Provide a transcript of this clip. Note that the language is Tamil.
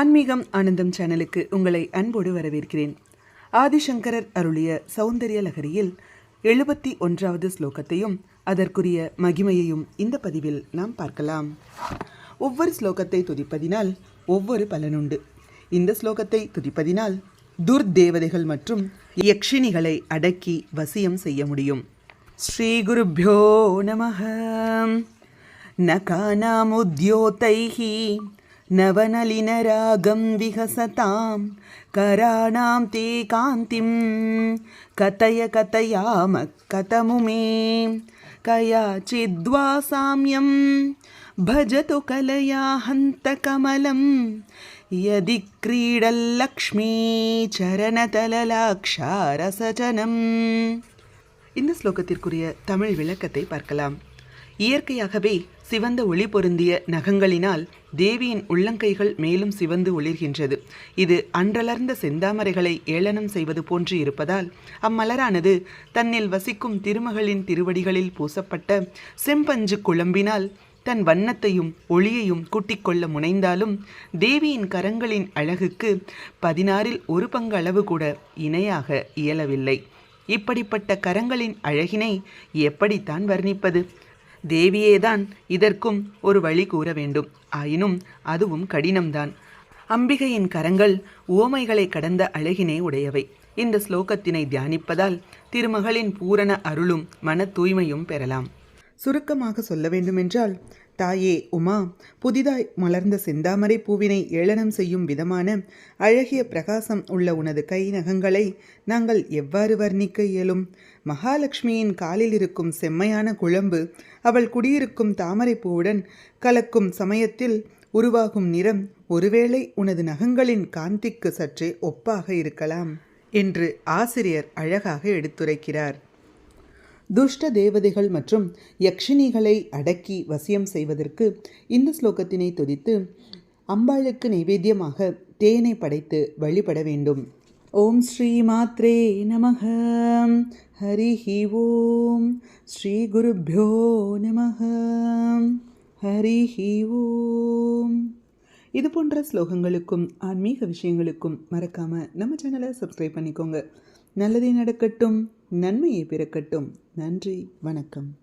ஆன்மீகம் ஆனந்தம் சேனலுக்கு உங்களை அன்போடு வரவேற்கிறேன். ஆதிசங்கரர் அருளிய சௌந்தரிய லகரியில் எழுபத்தி ஒன்றாவது ஸ்லோகத்தையும் அதற்குரிய மகிமையையும் இந்த பதிவில் நாம் பார்க்கலாம். ஒவ்வொரு ஸ்லோகத்தை துதிப்பதினால் ஒவ்வொரு பலனுண்டு இந்த ஸ்லோகத்தை துதிப்பதினால் துர்தேவதைகள் மற்றும் யக்ஷினிகளை அடக்கி வசியம் செய்ய முடியும். ஸ்ரீ குருபியோ நம நகானாமுத்யோதைஹி नवनलिनरागं विहसतां कराणां ते कान्तिं कथय कथयाम कथमुमे कयाचिद्वा साम्यं भजतु कलया हन्तकमलं यदि क्रीडल्लक्ष्मी चरणतललाक्षारसचनम् இந்த ஸ்லோகத்திற்குரிய தமிழ் விளக்கத்தை பார்க்கலாம் இயற்கையாகவே சிவந்த ஒளி பொருந்திய நகங்களினால் தேவியின் உள்ளங்கைகள் மேலும் சிவந்து ஒளிர்கின்றது. இது அன்றலர்ந்த செந்தாமரைகளை ஏளனம் செய்வது போன்று இருப்பதால் அம்மலரானது தன்னில் வசிக்கும் திருமகளின் திருவடிகளில் பூசப்பட்ட செம்பஞ்சு குழம்பினால் தன் வண்ணத்தையும் ஒளியையும் கூட்டிக்கொள்ள முனைந்தாலும் தேவியின் கரங்களின் அழகுக்கு பதினாறில் ஒரு பங்கு அளவு கூட இணையாக இயலவில்லை. இப்படிப்பட்ட கரங்களின் அழகினை எப்படித்தான் வர்ணிப்பது? தேவியேதான் இதற்கும் ஒரு வழி கூற வேண்டும். ஆயினும் அதுவும் கடினம்தான். அம்பிகையின் கரங்கள் ஓமைகளை கடந்த அழகினை உடையவை. இந்த ஸ்லோகத்தினை தியானிப்பதால் திருமகளின் பூரண அருளும் மன தூய்மையும் பெறலாம். சுருக்கமாக சொல்ல வேண்டுமென்றால் தாயே உமா புதிதாய் மலர்ந்த செந்தாமரை பூவினை ஏளனம் செய்யும் விதமான அழகிய பிரகாசம் உள்ள உனது கை நகங்களை நாங்கள் எவ்வாறு வர்ணிக்க இயலும்? மகாலட்சுமியின் காலில் இருக்கும் செம்மையான குழம்பு அவள் குடியிருக்கும் தாமரை பூவுடன் கலக்கும் சமயத்தில் உருவாகும் நிறம் ஒருவேளை உனது நகங்களின் காந்திக்கு சற்றே ஒப்பாக இருக்கலாம் என்று ஆசிரியர் அழகாக எடுத்துரைக்கிறார். துஷ்ட தேவதைகள் மற்றும் யக்ஷினிகளை அடக்கி வசியம் செய்வதற்கு இந்த ஸ்லோகத்தினை துதித்து அம்பாளுக்கு நைவேத்தியமாக தேனை படைத்து வழிபட வேண்டும். ஓம் ஸ்ரீ மாத்ரே நமக ஹரிஹி ஓம். ஸ்ரீ குருभ्यो நமக. ஹரிஹி ஓம். இது போன்ற ஸ்லோகங்களுக்கும் ஆன்மீக விஷயங்களுக்கும் மறக்காமல் நம்ம சேனலை சப்ஸ்கிரைப் பண்ணிக்கோங்க. நல்லதே நடக்கட்டும். நன்மையை பிறக்கட்டும். நன்றி. வணக்கம்.